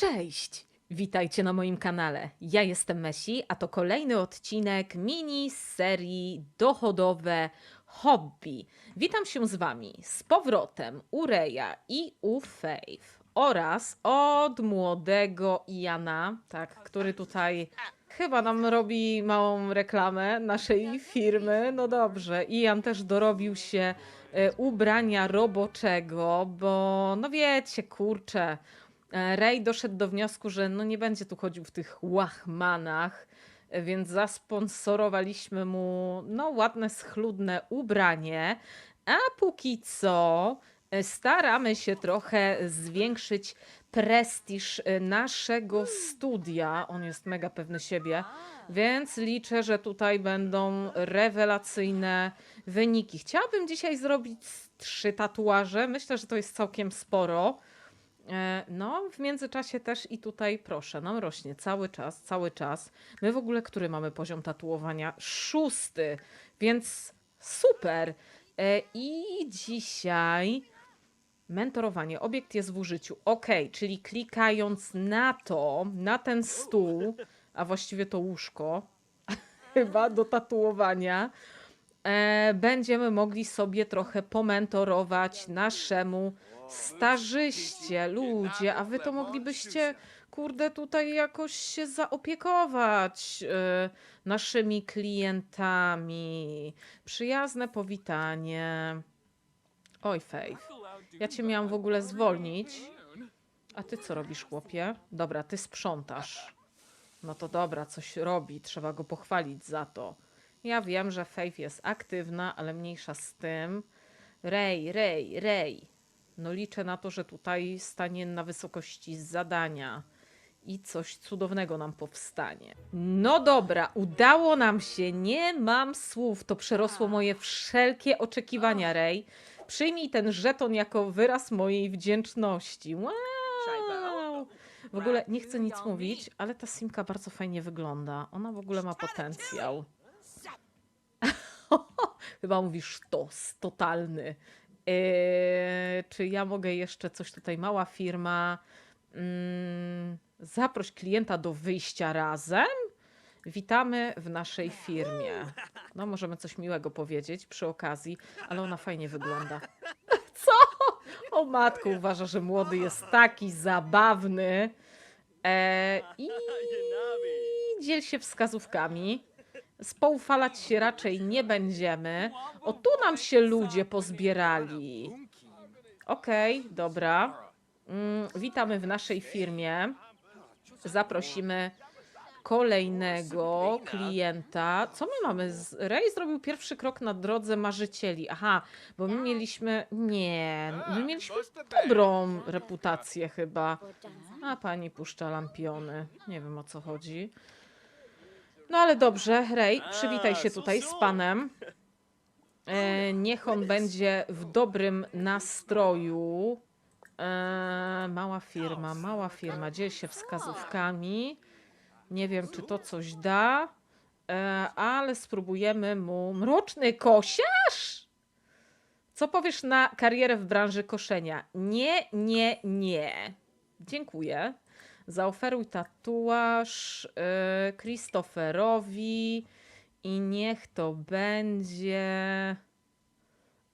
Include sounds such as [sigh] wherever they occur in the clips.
Cześć! Witajcie na moim kanale. Ja jestem Messi, a to kolejny odcinek mini serii Dochodowe Hobby. Witam się z Wami z powrotem u Reja i u Faith oraz od młodego Iana, tak, który tutaj chyba nam robi małą reklamę naszej firmy. No dobrze, Ian też dorobił się e, ubrania roboczego, bo no wiecie, kurczę, Ray doszedł do wniosku, że no nie będzie tu chodził w tych łachmanach, e, więc zasponsorowaliśmy mu no ładne, schludne ubranie, a póki co e, staramy się trochę zwiększyć prestiż e, naszego studia. On jest mega pewny siebie, więc liczę, że tutaj będą rewelacyjne wyniki. Chciałabym dzisiaj zrobić trzy tatuaże. Myślę, że to jest całkiem sporo. E, No, w międzyczasie też i tutaj proszę, nam rośnie cały czas, cały czas. My w ogóle, który mamy poziom tatuowania? Szósty, więc super. E, I dzisiaj mentorowanie. Obiekt jest w użyciu. Ok, czyli klikając na to, na ten stół, a właściwie to łóżko, [laughs] chyba do tatuowania, będziemy mogli sobie trochę pomentorować naszemu stażyście, ludzie, a wy to moglibyście, kurde, tutaj jakoś się zaopiekować e, naszymi klientami. Przyjazne powitanie. Oj, Faith, ja cię miałam w ogóle zwolnić. A ty co robisz, chłopie? Dobra, ty sprzątasz. No to dobra, coś robi, trzeba go pochwalić za to. Ja wiem, że Faith jest aktywna, ale mniejsza z tym. Rej, rej, rej. No liczę na to, że tutaj stanie na wysokości zadania i coś cudownego nam powstanie. No dobra, udało nam się, nie mam słów, to przerosło moje wszelkie oczekiwania, Rej. Przyjmij ten żeton jako wyraz mojej wdzięczności. Wow! W ogóle nie chcę nic mówić, ale ta simka bardzo fajnie wygląda. Ona w ogóle ma potencjał. [laughs] Chyba mówisz tos, totalny. Eee, czy ja mogę jeszcze coś tutaj, mała firma, mm, zaproś klienta do wyjścia razem? Witamy w naszej firmie. No, możemy coś miłego powiedzieć przy okazji, ale ona fajnie wygląda. [laughs] Co? O matko, uważa, że młody jest taki zabawny. Eee, I dziel się wskazówkami. Spoufalać się raczej nie będziemy. O, tu nam się ludzie pozbierali. Okej, dobra. Mm, witamy w naszej firmie. Zaprosimy kolejnego klienta. Co my mamy? Ray zrobił pierwszy krok na drodze marzycieli. Aha, bo my mieliśmy. Nie, my mieliśmy dobrą reputację chyba. A pani puszcza lampiony. Nie wiem o co chodzi. No ale dobrze, Ray, przywitaj się tutaj z panem. E, niech on będzie w dobrym nastroju. E, mała firma, mała firma, dziel się wskazówkami. Nie wiem, czy to coś da, e, ale spróbujemy mu. Mroczny kosiarz? Co powiesz na karierę w branży koszenia? Nie, nie, nie. Dziękuję. Zaoferuj tatuaż y, Christopherowi i niech to będzie.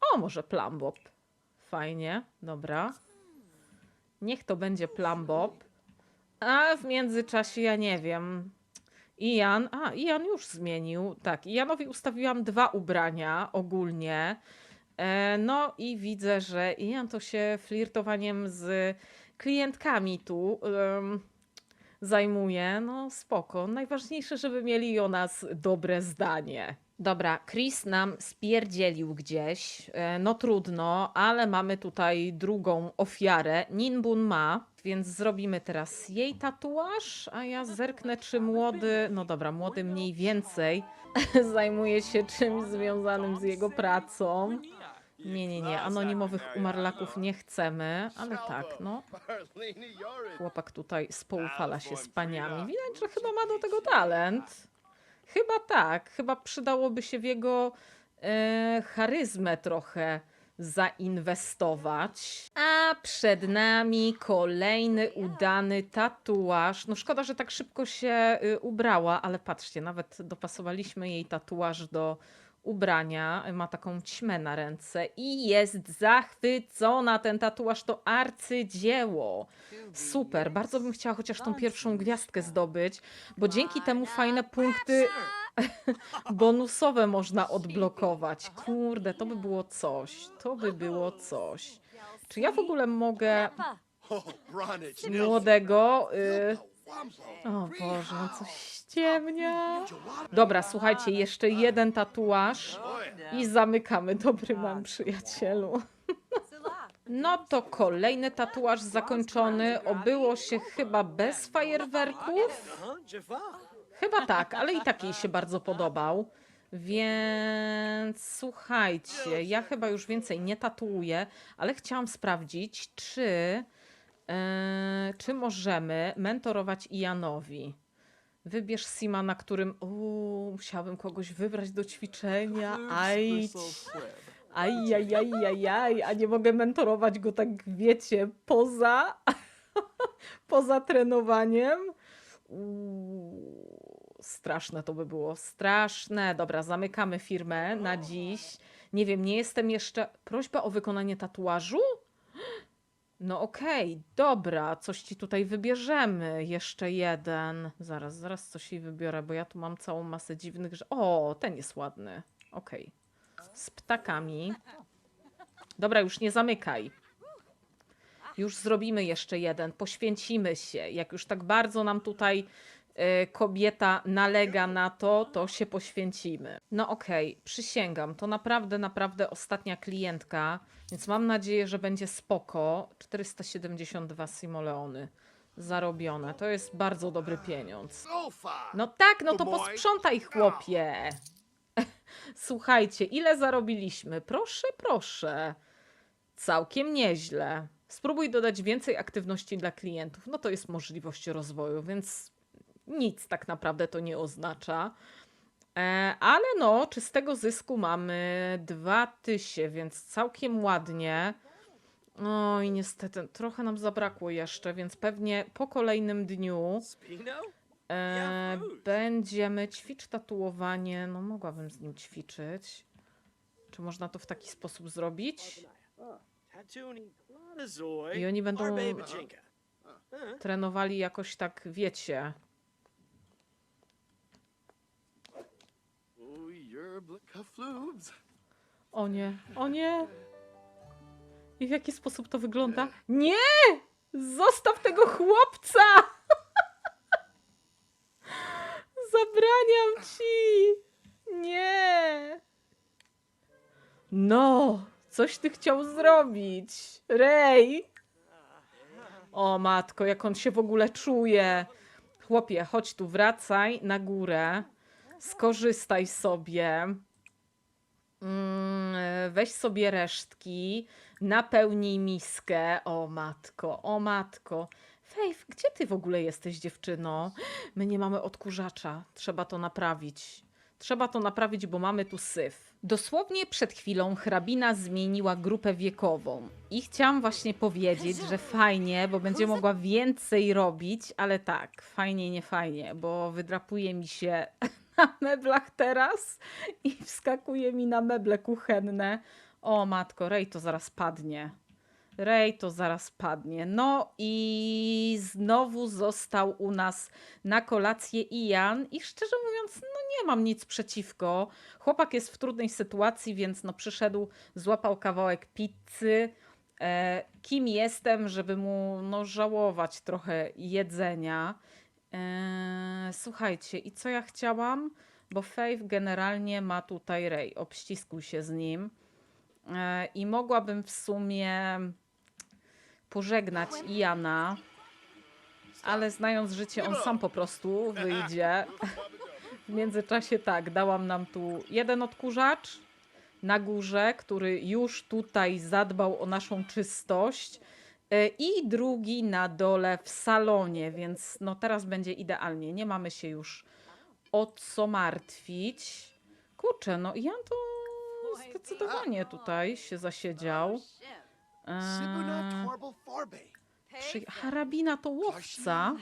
O, może Plumbob. Fajnie, dobra. Niech to będzie Plumbob. A w międzyczasie ja nie wiem. Ian, a Ian już zmienił. Tak, Ianowi ustawiłam dwa ubrania ogólnie. E, no i widzę, że Ian to się flirtowaniem z klientkami tu em, zajmuje. No spoko. Najważniejsze, żeby mieli o nas dobre zdanie. Dobra, Chris nam spierdzielił gdzieś. E, No trudno, ale mamy tutaj drugą ofiarę. Ninbun ma, więc zrobimy teraz jej tatuaż, a ja zerknę, czy młody, no dobra, młody mniej więcej [laughs] zajmuje się czymś związanym z jego pracą. Nie, nie, nie, anonimowych umarlaków nie chcemy, ale tak, no. Chłopak tutaj spoufala się z paniami. Widać, że chyba ma do tego talent. Chyba tak, chyba przydałoby się w jego e, charyzmę trochę zainwestować. A przed nami kolejny udany tatuaż. No szkoda, że tak szybko się y, ubrała, ale patrzcie, nawet dopasowaliśmy jej tatuaż do ubrania. Ma taką ćmę na ręce i jest zachwycona. Ten tatuaż to arcydzieło. Super, bardzo bym chciała chociaż tą pierwszą gwiazdkę zdobyć, bo dzięki temu fajne punkty [laughs] bonusowe można odblokować. Kurde, to by było coś. To by było coś. Czy ja w ogóle mogę [laughs] młodego. Y... O Boże, no coś ściemnia. Dobra, słuchajcie, jeszcze jeden tatuaż i zamykamy. Dobry mam przyjacielu. [laughs] No to kolejny tatuaż zakończony. Obyło się chyba bez fajerwerków. Chyba tak, ale i tak jej się bardzo podobał. Więc słuchajcie, ja chyba już więcej nie tatuuję, ale chciałam sprawdzić, czy, e, czy możemy mentorować Ianowi. Wybierz Sima, na którym. Uuu, musiałabym kogoś wybrać do ćwiczenia. Aj, aj, aj, aj, aj, aj, a nie mogę mentorować go tak, wiecie, poza, [laughs] poza trenowaniem. Uuu, straszne to by było, straszne. Dobra, zamykamy firmę na dziś. Nie wiem, nie jestem jeszcze. Prośba o wykonanie tatuażu? No okej, dobra, coś ci tutaj wybierzemy. Jeszcze jeden. Zaraz, zaraz coś jej wybiorę, bo ja tu mam całą masę dziwnych rzeczy. O, ten jest ładny. Okej. Z ptakami. Dobra, już nie zamykaj. Już zrobimy jeszcze jeden. Poświęcimy się. Jak już tak bardzo nam tutaj kobieta nalega na to, to się poświęcimy. No okej, przysięgam, to naprawdę, naprawdę ostatnia klientka, więc mam nadzieję, że będzie spoko. 472 simoleony zarobione. To jest bardzo dobry pieniądz. No tak, no to posprzątaj, chłopie. [laughs] Słuchajcie, ile zarobiliśmy? Proszę, proszę. Całkiem nieźle. Spróbuj dodać więcej aktywności dla klientów. No to jest możliwość rozwoju, więc nic tak naprawdę to nie oznacza. E, ale no, czystego zysku mamy 2000, więc całkiem ładnie. No i niestety trochę nam zabrakło jeszcze, więc pewnie po kolejnym dniu? E, będziemy ćwicz tatuowanie. No, mogłabym z nim ćwiczyć. Czy można to w taki sposób zrobić? I oni będą Arbabajinka. trenowali jakoś tak, wiecie. O nie, o nie. I w jaki sposób to wygląda? Nie! Zostaw tego chłopca! [laughs] Zabraniam ci! Nie! No, coś ty chciał zrobić. Rej! O matko, jak on się w ogóle czuje. Chłopie, chodź tu, wracaj na górę. Skorzystaj sobie. Mm, weź sobie resztki, napełnij miskę. O matko, o matko. Fejf, gdzie ty w ogóle jesteś, dziewczyno? My nie mamy odkurzacza. Trzeba to naprawić. Trzeba to naprawić, bo mamy tu syf. Dosłownie przed chwilą hrabina zmieniła grupę wiekową. I chciałam właśnie powiedzieć, że fajnie, bo będzie mogła więcej robić, ale tak, fajnie, nie fajnie, bo wydrapuje mi się na meblach teraz i wskakuje mi na meble kuchenne. O matko, Rej to zaraz padnie. Rej to zaraz padnie. No i znowu został u nas na kolację Ian i szczerze mówiąc, no nie mam nic przeciwko. Chłopak jest w trudnej sytuacji, więc no przyszedł, złapał kawałek pizzy. E, kim jestem, żeby mu no, żałować trochę jedzenia? E, słuchajcie, i co ja chciałam? Bo Faith generalnie ma tutaj Rej, obściskuj się z nim. E, I mogłabym w sumie pożegnać Iana, ale znając życie, on sam po prostu wyjdzie. W międzyczasie tak, dałam nam tu jeden odkurzacz na górze, który już tutaj zadbał o naszą czystość. E, I drugi na dole w salonie, więc no teraz będzie idealnie. Nie mamy się już o co martwić. Kurczę, no Jan to zdecydowanie tutaj się zasiedział. Eee. Harabina to łowca.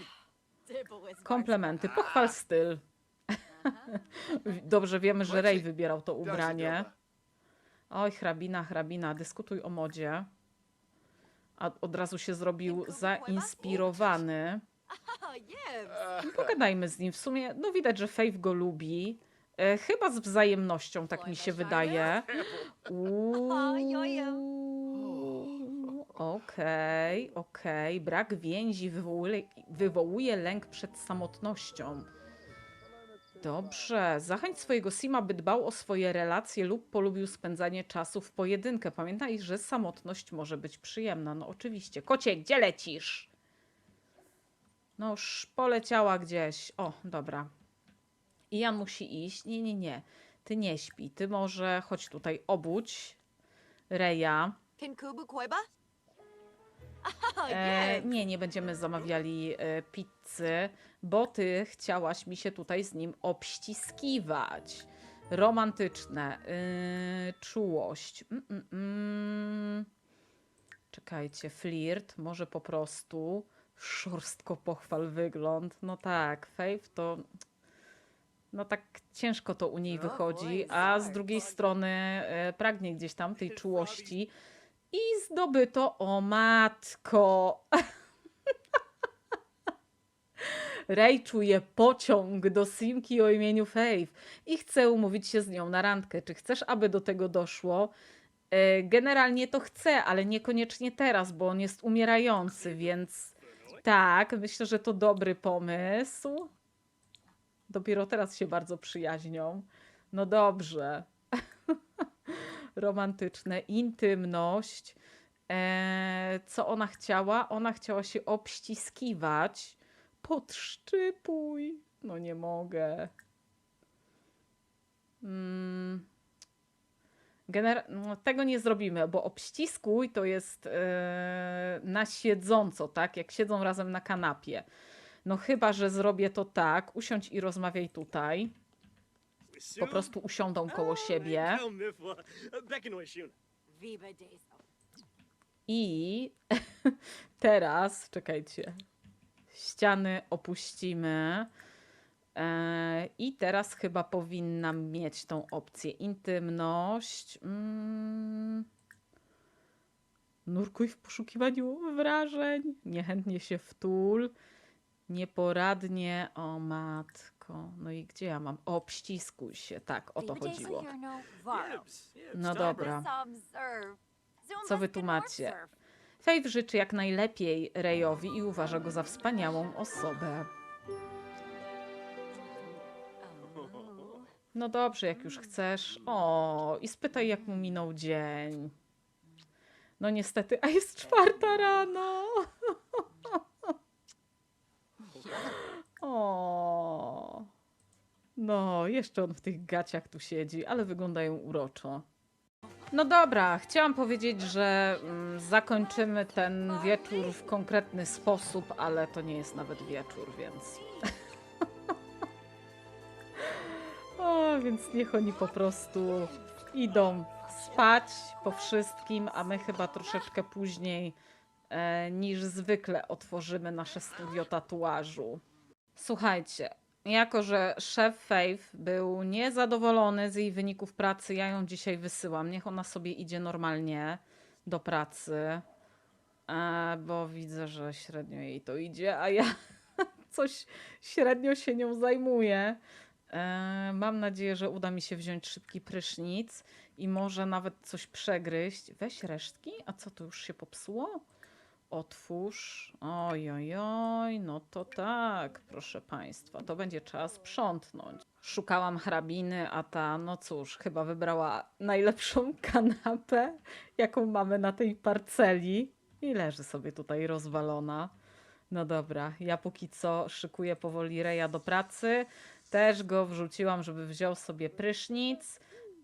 Komplementy. Pochwal styl. [laughs] Dobrze wiemy, że Ray wybierał to. Ubranie. Oj, hrabina, hrabina, dyskutuj o modzie. A od razu się zrobił zainspirowany. Pogadajmy z nim. W sumie, no widać, że Faith go lubi. E, chyba z wzajemnością, tak mi się wydaje. Uuu, Okej, okej. Brak więzi wywołuje, wywołuje lęk przed samotnością. Dobrze. Zachęć swojego Sima, by dbał o swoje relacje lub polubił spędzanie czasu w pojedynkę. Pamiętaj, że samotność może być przyjemna. No oczywiście. Kocie, gdzie lecisz? No już poleciała gdzieś. O, dobra. Ian musi iść. Nie, nie, nie. Ty nie śpi. Ty może chodź tutaj obudź Reja. Kinkubu Koiba? [laughs] E, nie, nie będziemy zamawiali e, pizzy, bo ty chciałaś mi się tutaj z nim obściskiwać. Romantyczne, y, czułość. Mm, mm, mm. Czekajcie, flirt, może po prostu szorstko pochwal wygląd. No tak, Faith to. No tak ciężko to u niej No, wychodzi, boy, a z sorry. drugiej strony e, pragnie gdzieś tam tej czułości. I zdobyto o matko. [laughs] Ray czuje pociąg do Simki o imieniu Faith i chce umówić się z nią na randkę. Czy chcesz, aby do tego doszło? E, Generalnie to chce, ale niekoniecznie teraz, bo on jest umierający, więc tak, myślę, że to dobry pomysł. Dopiero teraz się bardzo przyjaźnią. No dobrze. [laughs] Romantyczne, intymność. E, co ona chciała? Ona chciała się obściskiwać. Podszczypuj. No nie mogę. Mm. Gener- no, tego nie zrobimy, bo obściskuj to jest e, na siedząco, tak? Jak siedzą razem na kanapie. No chyba, że zrobię to tak. Usiądź i rozmawiaj tutaj. Po prostu usiądą koło siebie. Viva Deso. I [laughs] teraz, czekajcie, ściany opuścimy. E, I teraz chyba powinnam mieć tą opcję intymność. Mm. Nurkuj w poszukiwaniu wrażeń. Niechętnie się wtul. Nieporadnie. O matko. No i gdzie ja mam? Obściskuj się. Tak, o to chodziło. no dobra. Co wy tu macie? Faith życzy jak najlepiej Rejowi i uważa go za wspaniałą osobę. No dobrze, jak już chcesz. O, i spytaj, jak mu minął dzień. No niestety, a jest czwarta rano. O. Jeszcze on w tych gaciach tu siedzi, ale wyglądają uroczo. No dobra, chciałam powiedzieć, że mm, zakończymy ten wieczór w konkretny sposób, ale to nie jest nawet wieczór, więc. [laughs] o, więc niech oni po prostu idą spać po wszystkim, a my chyba troszeczkę później e, niż zwykle otworzymy nasze studio tatuażu. Słuchajcie, jako że szef Faith był niezadowolony z jej wyników pracy, ja ją dzisiaj wysyłam. Niech ona sobie idzie normalnie do pracy, e, bo widzę, że średnio jej to idzie, a ja [laughs] coś średnio się nią zajmuję. E, Mam nadzieję, że uda mi się wziąć szybki prysznic i może nawet coś przegryźć. Weź resztki, a co to już się popsuło? Otwórz. Oj, oj, oj, no to tak, proszę Państwa, to będzie trzeba sprzątnąć. Szukałam hrabiny, a ta, no cóż, chyba wybrała najlepszą [laughs] kanapę, jaką mamy na tej parceli i leży sobie tutaj rozwalona. No dobra, ja póki co szykuję powoli Reja do pracy. Też go wrzuciłam, żeby wziął sobie prysznic.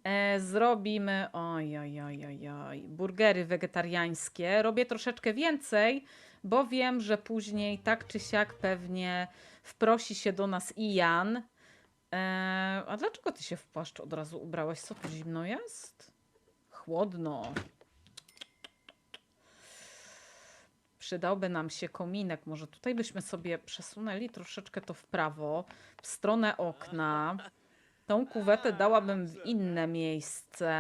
E, zrobimy, oj, oj, oj, oj, oj, burgery wegetariańskie. Robię troszeczkę więcej, bo wiem, że później tak czy siak pewnie wprosi się do nas i Jan. E, a dlaczego ty się w płaszcz od razu ubrałeś? Co tu zimno jest? chłodno. Przydałby nam się kominek. Może tutaj byśmy sobie przesunęli troszeczkę to w prawo, w stronę okna. Tą kuwetę dałabym w inne miejsce.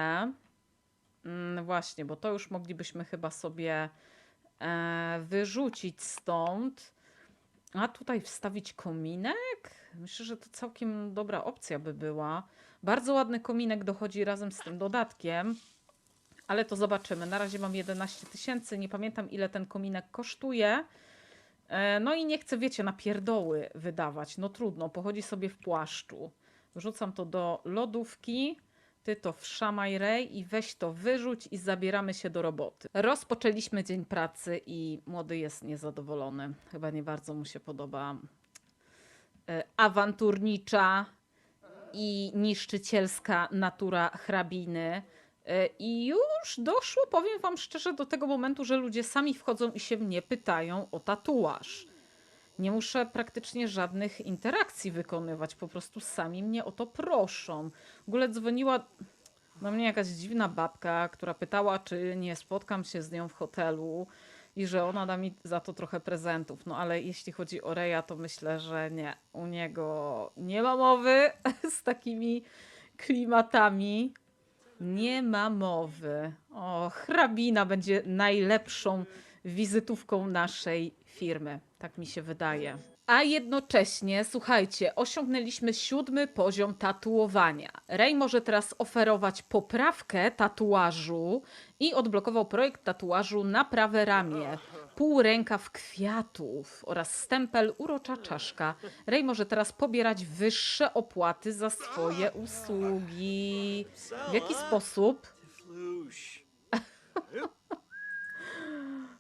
Mm, właśnie, bo to już moglibyśmy chyba sobie e, wyrzucić stąd. A tutaj wstawić kominek? Myślę, że to całkiem dobra opcja by była. Bardzo ładny kominek dochodzi razem z tym dodatkiem, ale to zobaczymy. Na razie mam 11 tysięcy, nie pamiętam ile ten kominek kosztuje. E, No i nie chcę, wiecie, na pierdoły wydawać. No trudno, pochodzi sobie w płaszczu. Wrzucam to do lodówki. Ty to wszamaj rej i weź to wyrzuć i zabieramy się do roboty. Rozpoczęliśmy dzień pracy i młody jest niezadowolony. Chyba nie bardzo mu się podoba e, awanturnicza i niszczycielska natura hrabiny. E, I już doszło, powiem wam szczerze, do tego momentu, że ludzie sami wchodzą i się mnie pytają o tatuaż. Nie muszę praktycznie żadnych interakcji wykonywać, po prostu sami mnie o to proszą. W ogóle dzwoniła do mnie jakaś dziwna babka, która pytała, czy nie spotkam się z nią w hotelu i że ona da mi za to trochę prezentów. No ale jeśli chodzi o Reja, to myślę, że nie. U niego nie ma mowy [laughs] z takimi klimatami. Nie ma mowy. O, hrabina będzie najlepszą wizytówką naszej firmy. Tak mi się wydaje. A jednocześnie, słuchajcie, osiągnęliśmy siódmy poziom tatuowania. Ray może teraz oferować poprawkę tatuażu i odblokował projekt tatuażu na prawe ramię. Pół rękaw kwiatów oraz stempel urocza czaszka. Ray może teraz pobierać wyższe opłaty za swoje usługi. W jaki sposób? [laughs]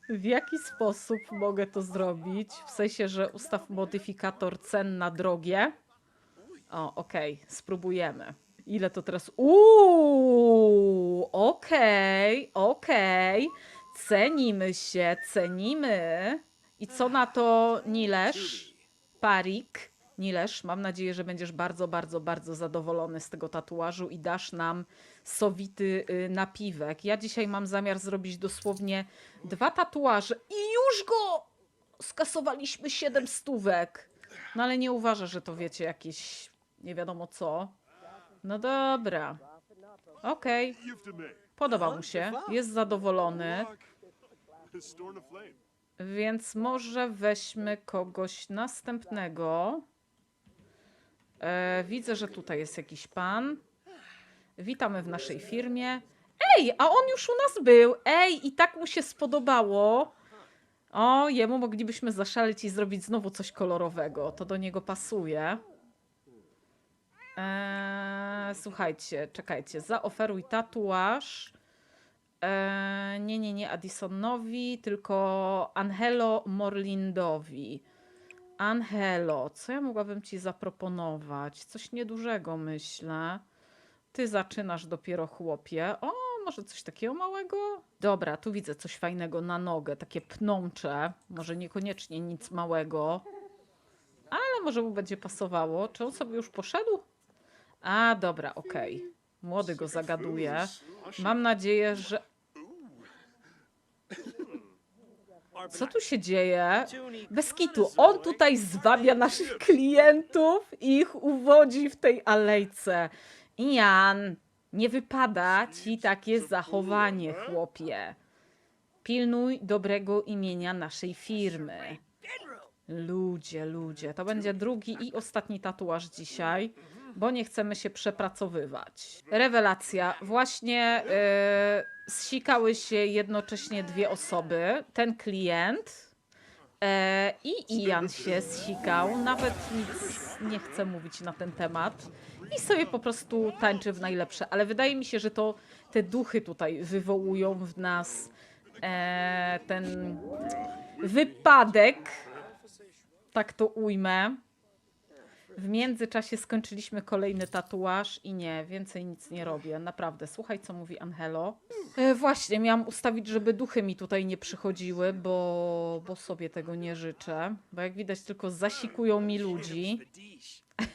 W jaki sposób mogę to zrobić? W sensie, że ustaw modyfikator cen na drogie. O, okej, spróbujemy. Ile to teraz? Uuu, okej, okej. Cenimy się, cenimy. I co na to Nilesz? Parik. Nilesz, mam nadzieję, że będziesz bardzo, bardzo, bardzo zadowolony z tego tatuażu i dasz nam sowity y, napiwek. Ja dzisiaj mam zamiar zrobić dosłownie dwa tatuaże i już go skasowaliśmy 7 stówek. No ale nie uważa, że to wiecie, jakieś nie wiadomo co. No dobra. Okej, Give to me. podoba mu się, jest zadowolony, więc może weźmy kogoś następnego. E, widzę, że tutaj jest jakiś pan. Witamy w naszej firmie. Ej, a on już u nas był. Ej, i tak mu się spodobało. O, jemu moglibyśmy zaszaleć i zrobić znowu coś kolorowego. To do niego pasuje. Eee, słuchajcie, czekajcie. Zaoferuj tatuaż. Eee, nie, nie, nie Addisonowi, tylko Angelo Morlindowi. Angelo, co ja mogłabym ci zaproponować? Coś niedużego, myślę. Ty zaczynasz dopiero, chłopie. O, może coś takiego małego? Dobra, tu widzę coś fajnego na nogę, takie pnącze. Może niekoniecznie nic małego, ale może mu będzie pasowało. Czy on sobie już poszedł? A, dobra, okej. Młody go zagaduje. Mam nadzieję, że. Co tu się dzieje? Bez kitu. On tutaj zwabia naszych klientów i ich uwodzi w tej alejce. Ian, nie wypada ci takie zachowanie, chłopie. Pilnuj dobrego imienia naszej firmy. Ludzie, ludzie. To będzie drugi i ostatni tatuaż dzisiaj, bo nie chcemy się przepracowywać. Rewelacja. Właśnie yy, zsikały się jednocześnie dwie osoby. Ten klient e, i Ian się zsikał. Nawet nic nie chcę mówić na ten temat. I sobie po prostu tańczy w najlepsze. Ale wydaje mi się, że to te duchy tutaj wywołują w nas e, ten wypadek tak to ujmę. W międzyczasie skończyliśmy kolejny tatuaż i nie, więcej nic nie robię. Naprawdę, słuchaj, co mówi Angelo. E, właśnie, miałam ustawić, żeby duchy mi tutaj nie przychodziły, bo, bo sobie tego nie życzę. Bo jak widać, tylko zasikują mi ludzi. Fadish. E,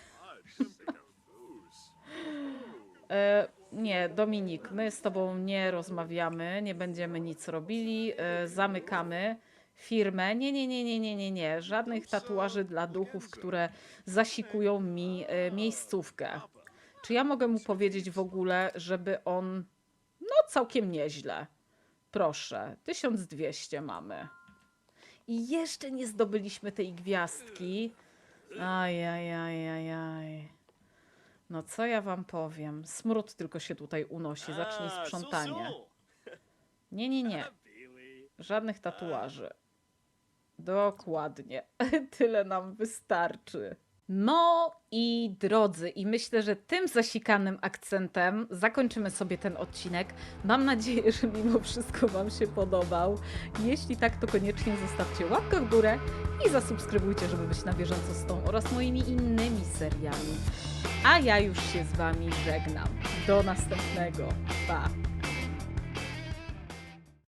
Nie, Dominik, my z tobą nie rozmawiamy, nie będziemy nic robili, e, zamykamy firmę. Nie, nie, nie, nie, nie, nie, nie. Żadnych tatuaży dla duchów, które zasikują mi e, miejscówkę. Czy ja mogę mu powiedzieć w ogóle, żeby on. No, całkiem nieźle. Proszę, 1200 mamy. I jeszcze nie zdobyliśmy tej gwiazdki. Ajajajajaj. No co ja wam powiem? Smród tylko się tutaj unosi. Zacznij Ah, sprzątanie. Nie, nie, nie. Billy. Żadnych tatuaży. Dokładnie. [laughs] Tyle nam wystarczy. No i drodzy, i myślę, że tym zasikanym akcentem zakończymy sobie ten odcinek. Mam nadzieję, że mimo wszystko Wam się podobał. Jeśli tak, to koniecznie zostawcie łapkę w górę i zasubskrybujcie, żeby być na bieżąco z tą oraz moimi innymi seriami. A ja już się z Wami żegnam. Do następnego. Pa!